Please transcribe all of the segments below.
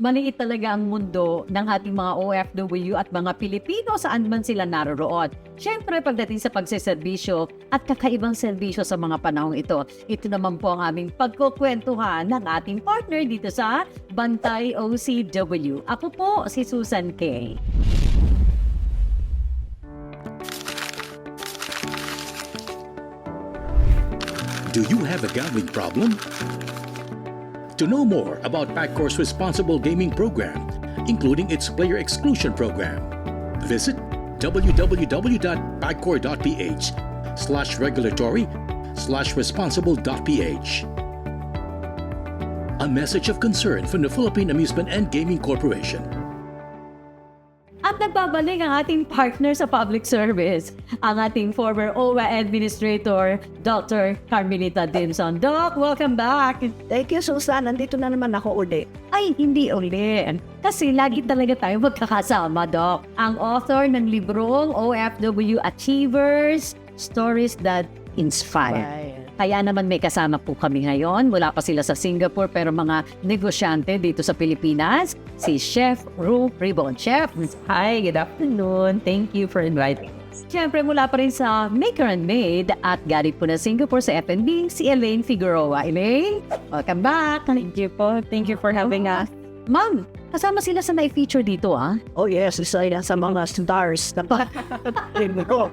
Maliit talaga ang mundo ng ating mga OFW at mga Pilipino saan man sila naroroon. Siyempre, pagdating sa pagseserbisyo at kakaibang serbisyo sa mga panahong ito, ito naman po ang aming pagkukwentuhan ng ating partner dito sa Bantay OCW. Ako po si Susan K. Do you have a gambling problem? To know more about Paccor's responsible gaming program, including its player exclusion program, visit www.paccor.ph slash regulatory slash responsible.ph. A message of concern from the Philippine Amusement and Gaming Corporation. Nagbabalik ang ating partner sa public service, ang ating former OWA Administrator, Dr. Carmelita Dimson. Doc, welcome back! Thank you, Susan. Nandito na naman ako uli. Ay, hindi uli. Kasi lagi talaga tayo magkakasama, Doc. Ang author ng librong OFW Achievers, Stories That Inspire. Kaya naman may kasama po kami ngayon. Wala pa sila sa Singapore pero mga negosyante dito sa Pilipinas. Si Chef Ru Ribon. Chef, Hi, good afternoon. Thank you for inviting us. Siyempre mula pa rin sa Maker and Made at galing po na Singapore sa F&B, si Elaine Figueroa. Elaine, welcome back. Thank you po. Thank you for having us. Ma'am, kasama sila sa na-feature dito ah. Oh yes, isa yan sa mga stars na ko.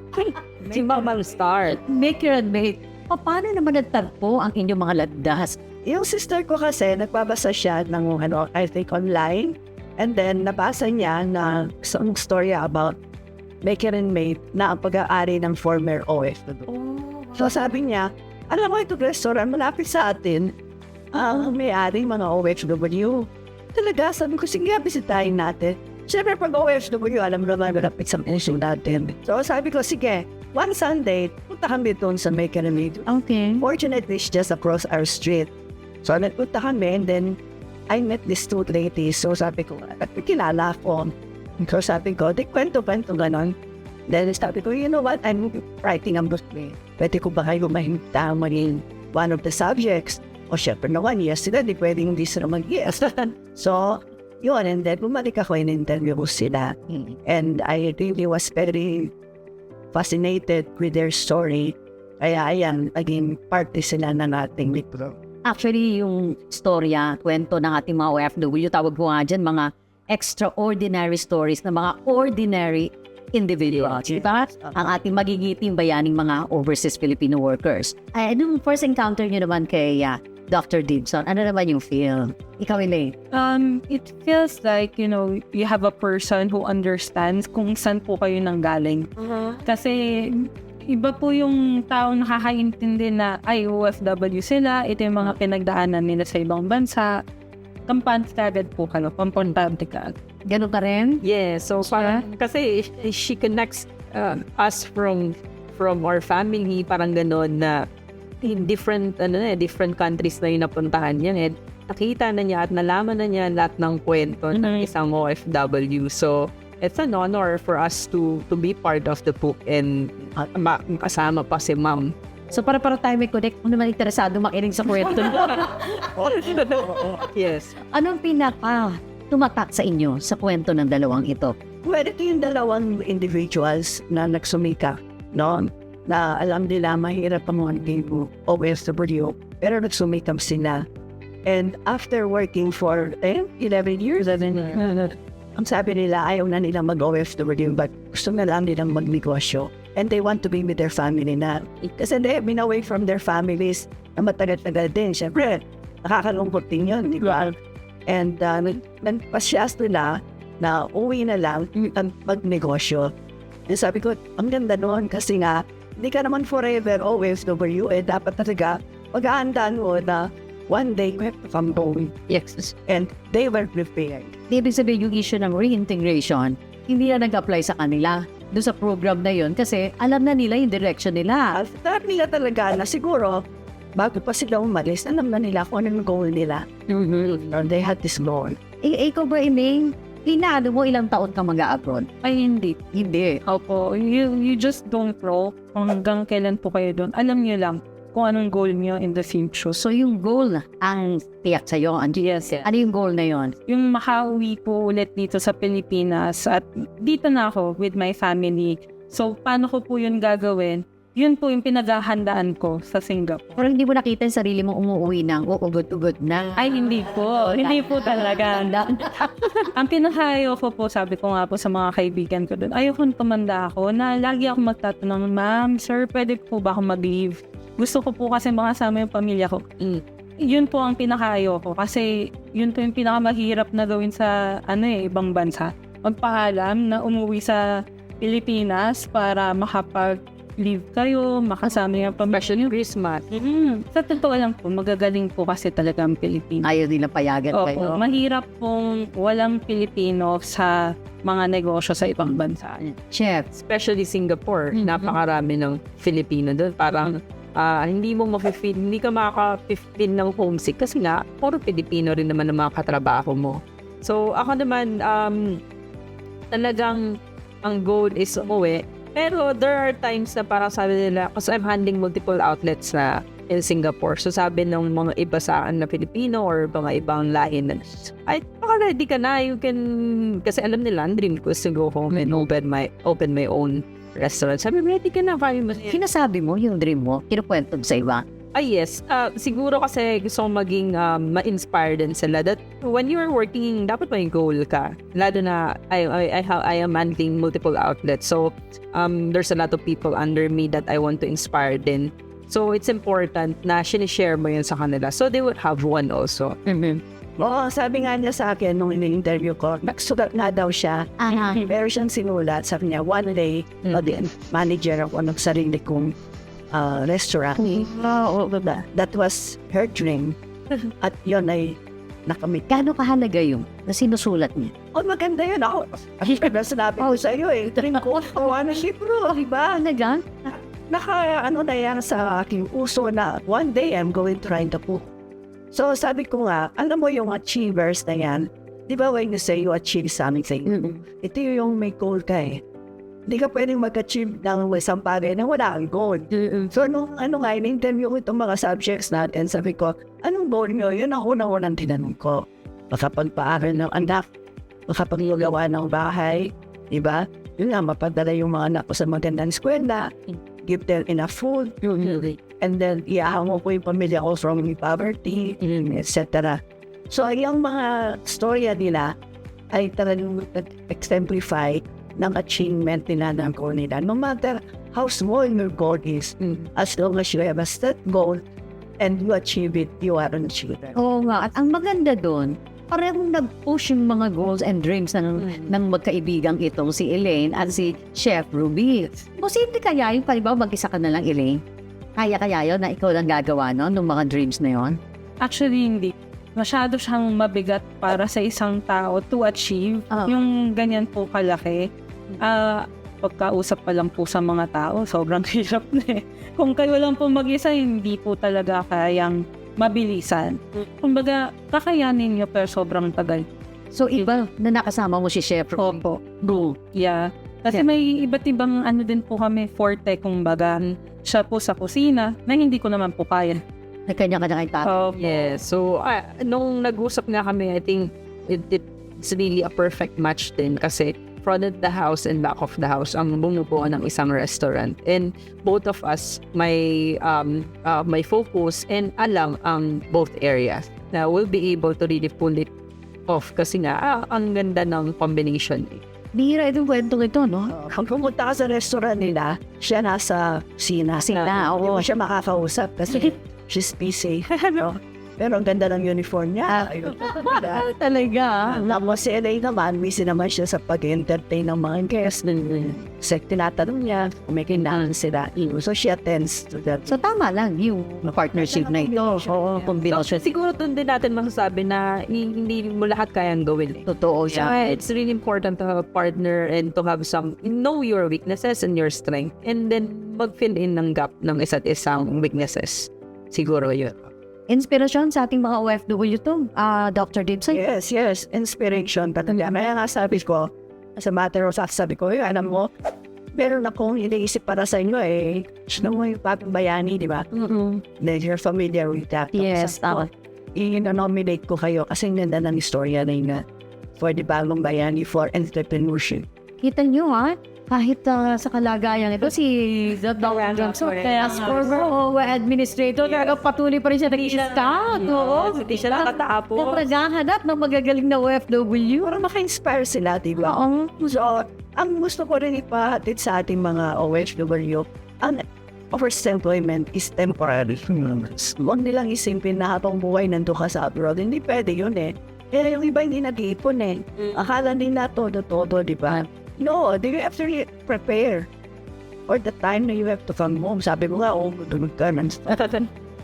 Si Mamang Start. Maker and Made. Paano naman nagtagpo ang inyong mga landas? Yung sister ko kasi, nagbabasa siya ng ano, I think online. And then, nabasa niya na isang story about Maker and Mate na ang pag-aari ng former OFW. So sabi niya, alam mo itong restaurant malapit sa atin, ang may-ari mga OFW. Talaga, sabi ko, sige, bisitahin natin. Siyempre, pag OFW, alam mo naman, malapit sa issue natin. So sabi ko, sige, one Sunday, punta kami doon sa and Mate. Okay. Fortunately, it's just across our street. So, nagpunta kami and then I met these two ladies. So, sabi ko, at kilala ko. So, sabi ko, di kwento-kwento ganon. Then, sabi ko, you know what, I'm writing a book. eh. Pwede ko ba kayo mahinta maging one of the subjects? O, syempre naman, yes sila, di pwedeng hindi sila mag-yes. so, yun, and then bumalik ako in interview ko sila. And I really was very fascinated with their story. Kaya ayan, naging parte sila ng ating libro. Actually, yung storya, kwento ng ating mga OFW, tawag ko nga dyan, mga extraordinary stories ng mga ordinary individuals. Yes. Di ba? Ang ating magigiting bayaning mga overseas Filipino workers. Ay, anong first encounter nyo naman kay ah, Dr. Dibson? Ano naman yung feel? Ikaw, Elaine. Um, it feels like, you know, you have a person who understands kung saan po kayo nanggaling. Kasi iba po yung tao nakakaintindi na ay OFW sila, ito yung mga pinagdaanan nila sa ibang bansa. Kampante kagad po kayo, pampantante ka. Ganun ka rin? Yeah, so parang kasi she connects uh, us from from our family parang gano'n na different ano na, eh, different countries na yung napuntahan niya eh. Nakita na niya at nalaman na niya lahat ng kwento ng Mhm. isang OFW. So it's an honor for us to to be part of the book and uh, ma- kasama pa si ma'am. So, para para tayo may connect, kung naman interesado makinig sa kwento. yes. Anong pinaka tumatak sa inyo sa kwento ng dalawang ito? Well, ito yung dalawang individuals na nagsumika, no? Na alam nila mahirap ang mga game OFW, pero nagsumikap sila. And after working for 10, 11 years, 11 ang sabi nila, ayaw na nilang mag-OFW, but gusto na lang nilang magnegosyo. And they want to be with their family na. Kasi they have been away from their families na matagal-tagal din. Siyempre, nakakalungkot din yun, di ba? And uh, nag- nagpasyas nila na uwi na lang at magnegosyo. And sabi ko, ang ganda noon kasi nga, hindi ka naman forever OFW eh. Dapat talaga mag-aandaan mo na one day you have to come home. Yes. And they were prepared. Ibig sabihin yung issue ng reintegration, hindi na nag-apply sa kanila doon sa program na yun kasi alam na nila yung direction nila. Sabi nila talaga na siguro, bago pa sila umalis, alam na nila kung anong goal nila. Or they had this goal. Eh, ikaw ba, Elaine? Inaano mo ilang taon ka mag-a-abroad? Ay, hindi. Hindi. Opo, you, you just don't know kung hanggang kailan po kayo doon. Alam niyo lang, kung anong goal niyo in the future. So So, yung goal ang tiyak sa'yo. Ano, yes, ano yung goal na yon? yung makauwi po ulit dito sa Pilipinas at dito na ako with my family. So, paano ko po yun gagawin? Yun po yung pinaghahandaan ko sa Singapore. Pero hindi mo nakita yung sarili mo umuwi ng uugot-ugot na. Ay, hindi po. hindi po talaga. Ang pinakayo ko po, sabi ko nga po sa mga kaibigan ko doon, ayoko tumanda ako na lagi ako magtatanong, Ma'am, sir, pwede po ba ako mag-leave? Gusto ko po kasi makasama yung pamilya ko. Mm. Yun po ang pinakayo ko kasi yun po yung pinakamahirap na gawin sa ano eh, ibang bansa. Magpaalam na umuwi sa Pilipinas para makapag-leave kayo, makasama yung pamilya. Especially Christmas. Mm, sa totoo lang po, magagaling po kasi talaga ang Pilipinas. Ayaw din na payagan Opo, kayo. mahirap pong walang Pilipino sa mga negosyo sa ibang bansa. Chef, Especially Singapore. Mhm. Napakarami ng Filipino doon. Parang ah, hindi mo mafe-feel, hindi ka makaka-feel ng homesick kasi nga, puro Pilipino rin naman ang mga katrabaho mo. So, ako naman, um, talagang ang goal is umuwi. Pero there are times na parang sabi nila, kasi I'm handling multiple outlets na in Singapore. So sabi ng mga iba sa na Filipino or mga ibang lahi na, ay, baka ready ka na. You can, kasi alam nila, ang dream ko is to go home and open my, open my own restaurant. Sabi, ready ka na. Kaya mo. sinasabi mo yung dream mo, kinukwento sa iba. Ah, yes. Ah, siguro kasi gusto kong maging um, ma-inspire din sila that when you're working, dapat may goal ka. Lalo na I, I, I, ha- I am handling multiple outlets. So, um, there's a lot of people under me that I want to inspire din. So, it's important na sinishare mo yun sa kanila. So, they would have one also. Oo, sabi nga niya sa akin nung in-interview ko, nagsulat nga daw siya. Ah, Pero siyang sinulat, sabi niya, one day, Mm. din, manager ako ng sarili kong ah, restaurant. Oo, that, that was her dream. At yun ay nakamit. Gaano kahalaga yung na sinusulat niya? Oh, maganda yun ako. Ay, na sinabi ko sa iyo eh. Dream ko, gawa ng libro, di ba? Talaga? Naka, ano na yan sa aking puso na one day I'm going to write a book. So sabi ko nga, alam mo yung achievers na yan, di ba when you say you achieve something, ito yung may goal ka eh. Hindi ka pwedeng mag-achieve ng isang bagay na wala kang goal. So nung ano nga, in-interview ko itong mga subjects natin, sabi ko, anong goal nyo? Yun ako na unang tinanong ko. Makapagpaaral ng anak, makapaglagawa ng bahay, di ba? Yun nga, mapadala yung mga anak ko sa magandang eskwela, give them enough food, and then iahango ko yung pamilya ko from poverty, etc. So, yung mga storya nila ay talagang exemplify ng achievement nila ng goal nila. No matter how small your goal is, as long as you have a set goal and you achieve it, you are an achiever. Oo nga. At ang maganda doon, parehong nag-push yung mga goals and dreams ng, ng magkaibigang itong si Elaine at si Chef Ruby. Posible kaya yung palibaw mag-isa ka na lang, Elaine? Kaya kaya yun na ikaw lang gagawa no, ng mga dreams na yon? Actually, hindi. Masyado siyang mabigat para sa isang tao to achieve Ah. yung ganyan po kalaki. Ah, pagkausap pa lang po sa mga tao, sobrang hirap na eh. Kung kayo lang po mag-isa, hindi po talaga kayang mabilisan. Kumbaga, kakayanin niyo pero sobrang tagal. So iba na nakasama mo si Chef Ruby. Opo. Go. Yeah. Kasi Yeah. may iba't ibang ano din po kami, forte kumbaga. Siya po sa kusina, na hindi ko naman po kaya. Na kanya-kanya kayo tatay. Opo. Yes. So, ah, nung nag-usap nga kami, I think it, it's really a perfect match din kasi front of the house and back of the house ang bumubuo ng isang restaurant. And both of us may um, uh, may focus and alam ang both areas na we'll be able to really pull it off kasi nga ah, ang ganda ng combination. eh. Bihira itong kwentong ito, no? Uh, Pag pumunta ka sa restaurant nila, siya nasa. Sina, Hindi oo. mo siya makakausap kasi she's busy. no? Pero ang ganda ng uniform niya. Ayun. Ah, talaga. Tapos si LA naman, busy naman siya sa pag-entertain ng mga guests. Kasi tinatanong niya kung may kailangan sila. So she attends to that. So tama lang yung partnership na ito. Oo, combination. Siguro doon din natin masasabi na hi- hindi mo lahat kayang gawin. Eh. Totoo So, siya. it's really important to have a partner and to have some, know your weaknesses and your strength. And then, mag-fill in ng gap ng isa't isang weaknesses. Siguro yun. Inspirasyon sa ating mga OFW to, ah, Dr. Dibson. Yes, yes. Inspiration. Talaga. Kaya nga sabi ko, as a matter of fact, sabi ko, "Uy, alam mo, meron akong iniisip para sa inyo eh. Sino mo yung Papa Bayani, di ba? Mm-mm. Then you're familiar with that. Yes, tama. i-nominate ko kayo kasi ang ganda ng istorya na yun nga for the Bagong Bayani for entrepreneurship. Kita nyo ha, kahit ah, sa kalagayan ito, si Dr. Johnson, Kaya former OWA administrator, talaga patuloy pa rin siya nag-scout. Oo. Hindi siya nakatapos. Kung naghahanap ng magagaling na OFW. Para maka-inspire sila, di ba? Oo. So, ang gusto ko rin ipahatid sa ating mga OFW, ang first employment is temporary. Huwag nilang isipin na habang buhay nandun ka sa abroad. Hindi pwede yun eh. Kaya yung iba hindi nag-iipon eh. Akala nila todo-todo, di ba? No, they have to re- prepare for the time na you have to come home. Sabi mo nga, oh, tulog ka ng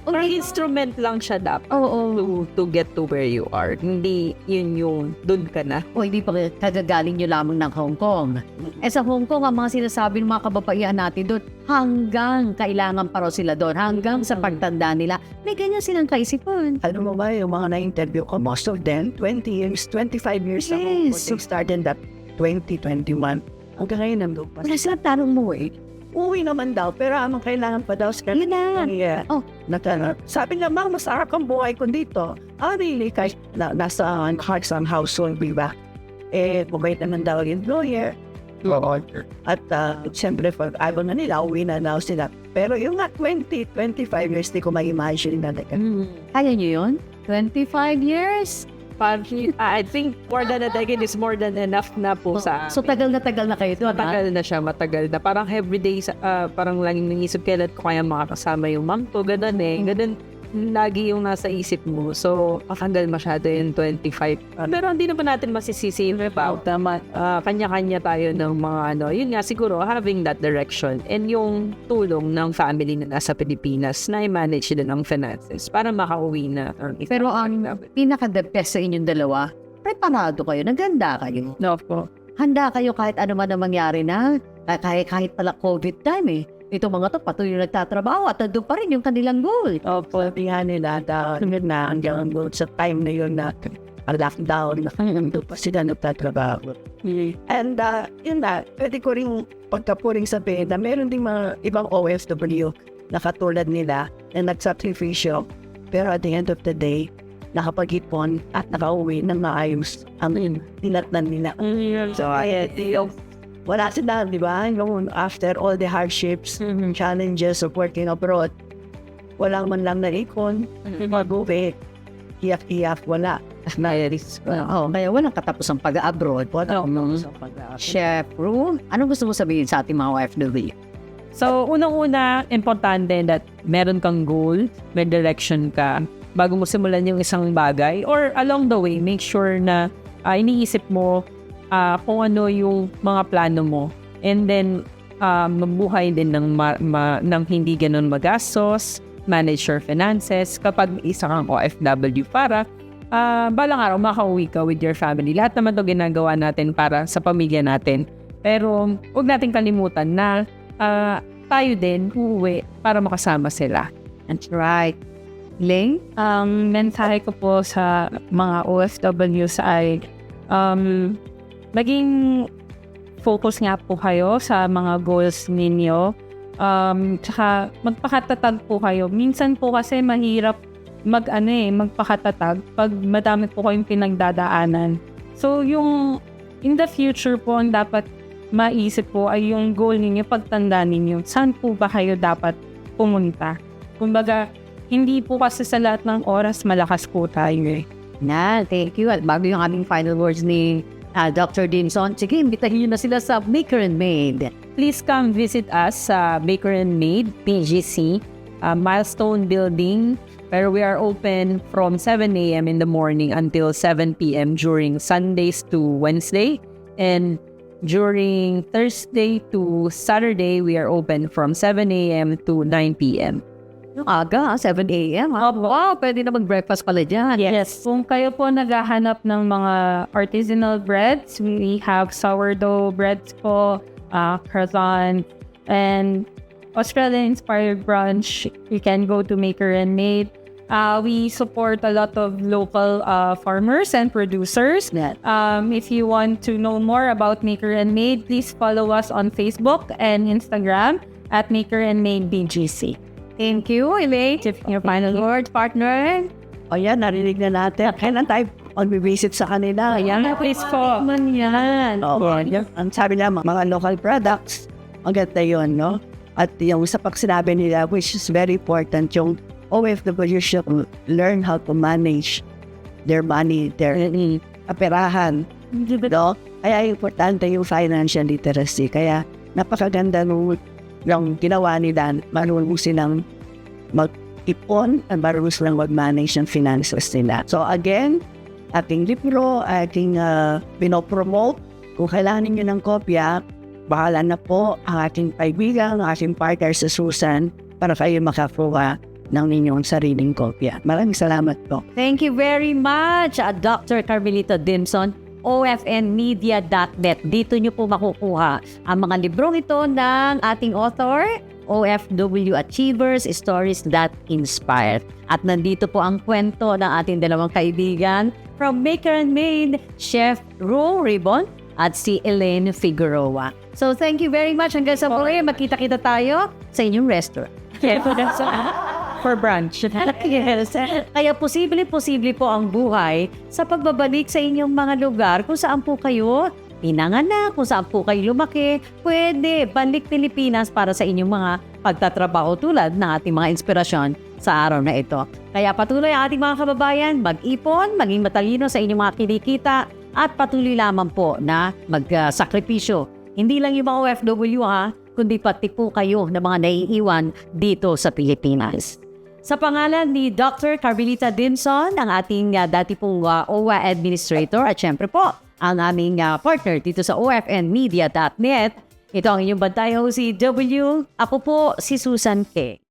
Parang instrument lang siya dapat Oo. to, to get to where you are. Hindi yun yung dun ka na. O hindi pa kagagaling nyo lamang ng Hong Kong. Eh sa Hong Kong, ang mga sinasabi ng mga kababaihan natin doon, hanggang kailangan pa raw sila doon, hanggang sa pagtanda nila, may ganyan silang kaisipan. Alam mo ba, yung mga na-interview ko, most of them, 20 years, 25 years ago, Yes. they started that 2021. Hanggang ngayon, nandun pa. Wala silang tanong mo eh. Uwi naman daw, pero amang kailangan pa daw sa Yun na. Yeah. Oh. Nata- sabi niya, ma, masarap ang buhay ko dito. Ah, really? Kahit na, nasa uh, hearts and household, di ba? Eh, mabait naman daw yung employer. At uh, siyempre, pag ayaw na nila, uwi na daw sila. Pero yung nga 20, 25 years, di ko ma-imagine na like, Kaya nyo yun? 25 years? Parang, I think more than a decade is more than enough na po sa So tagal na tagal na kayo doon, ha? Matagal na siya, matagal na. Parang everyday, ah, parang laging nangisip kailan ko kaya makakasama yung mom ko. Ganun eh. Ganun lagi yung nasa isip mo. So, matagal masyado yung 25. Pero hindi naman natin masisisi about naman. ah, kanya-kanya tayo ng mga ano. Yun nga siguro, having that direction and yung tulong ng family na nasa Pilipinas na i-manage din ang finances para makauwi na. Pero ang pinaka-the best sa inyong dalawa, preparado kayo, naganda kayo. No po. Handa kayo kahit ano man ang mangyari na, ah, kahit, kahit pala COVID time eh. Ito mga to, patuloy na nagtatrabaho at nandun pa rin yung kanilang goal. Opo, nga nila, dahil na hanggang sa time na yun na ang lockdown, nandun pa sila nagtatrabaho. And uh, yun na, pwede ko rin pagkapuring sabihin na meron ding mga ibang OFW na katulad nila na nagsakripisyo. Pero at the end of the day, nakapag-ipon at nakauwi ng maayos ang tinatnan nila. So, ay, yung, wala sila, di ba? Yung after all the hardships, challenges of working abroad, wala man lang naikon, mabubi, iyak-iyak, wala. Nairis. Oo, kaya walang katapusang pag-abroad. Wala No. sa pag Chef Ru, anong gusto mo sabihin sa ating mga OFW? So, unang-una, importante that meron kang goal, may direction ka, bago mo simulan yung isang bagay. Or along the way, make sure na ah, iniisip mo ah, kung ano yung mga plano mo. And then, ah, mabuhay din ng, ma- ma- ng hindi ganun magastos, manage your finances kapag isa kang OFW para ah, balang araw makauwi ka with your family. Lahat naman to ginagawa natin para sa pamilya natin. Pero huwag natin kalimutan na ah, tayo din uuwi para makasama sila. That's right. Ling? Ang mensahe ko po sa mga OFWs ay um, maging focus nga po kayo sa mga goals ninyo. Um, tsaka magpakatatag po kayo. Minsan po kasi mahirap mag ano eh, magpakatatag pag madami po kayong pinagdadaanan. So yung in the future po ang dapat maisip po ay yung goal ninyo, pagtanda ninyo. Saan po ba kayo dapat pumunta? Kumbaga, hindi po kasi sa lahat ng oras malakas po tayo eh. Na, thank you. At bago yung aming final words ni ah, Dr. Dinson, sige, imbitahin na sila sa Maker and Made. Please come visit us sa Baker and Maid, PGC, uh, Milestone Building, where we are open from 7 a.m. in the morning until 7 p.m. during Sundays to Wednesday. And during Thursday to Saturday, we are open from 7 a.m. to 9 p.m. Yung aga, ah, 7 a.m. ha? Wow, pwede na mag-breakfast pala dyan. Yes. Kung kayo po naghahanap ng mga artisanal breads, we have sourdough breads po, uh, croissant, and Australian-inspired brunch. You can go to Maker and Made. Uh, we support a lot of local uh, farmers and producers. Yeah. Um, if you want to know more about Maker and Made, please follow us on Facebook and Instagram at Maker and Made BGC. Thank you, Elaine. Your final word, partner. O yan, narinig na natin. Kailan tayo on-visit sa kanila? Ayan, please po. Man yan. Oo, yan. Ang sabi nila, mga local products, maganda yun, no? At yung sa pag sinabi nila, which is very important, yung OFW should learn how to manage their money, their kaperahan, no? Kaya importante yung financial literacy. Kaya napakaganda nung yung ginawa nila, marunong silang mag-ipon at marunong silang mag-manage ng finances nila. So again, ating libro, ating uh, pinopromote. Kung kailangan ninyo ng kopya, bahala na po ang ating kaibigan, ang ating partner sa Susan para kayo makakuha ng inyong sariling kopya. Maraming salamat po. Thank you very much, uh, Dr. Carmelita Dimson, ofnmedia.net. Dito nyo po makukuha ang mga librong ito ng ating author, OFW Achievers, Stories That Inspire. At nandito po ang kwento ng ating dalawang kaibigan from Maker and Made, Chef Ro Ribbon at si Elaine Figueroa. So thank you very much. Hanggang sa muli, magkita-kita tayo sa inyong restaurant. For brunch. Yes. Kaya posible-posible po ang buhay sa pagbabalik sa inyong mga lugar kung saan po kayo pinanganak, kung saan po kayo lumaki, pwede balik Pilipinas para sa inyong mga pagtatrabaho tulad ng ating mga inspirasyon sa araw na ito. Kaya patuloy ang ating mga kababayan, mag-ipon, maging matalino sa inyong mga kinikita, at patuloy lamang po na magsakripisyo. Hindi lang yung mga OFW ha, kundi pati po kayo na mga naiiwan dito sa Pilipinas. Sa pangalan ni Dr. Carmelita Dinson, ang ating uh, dati pong uh, OWA Administrator at syempre po ang aming uh, partner dito sa ofnmedia.net. Ito ang inyong bantay ho si. Ako po si Susan K.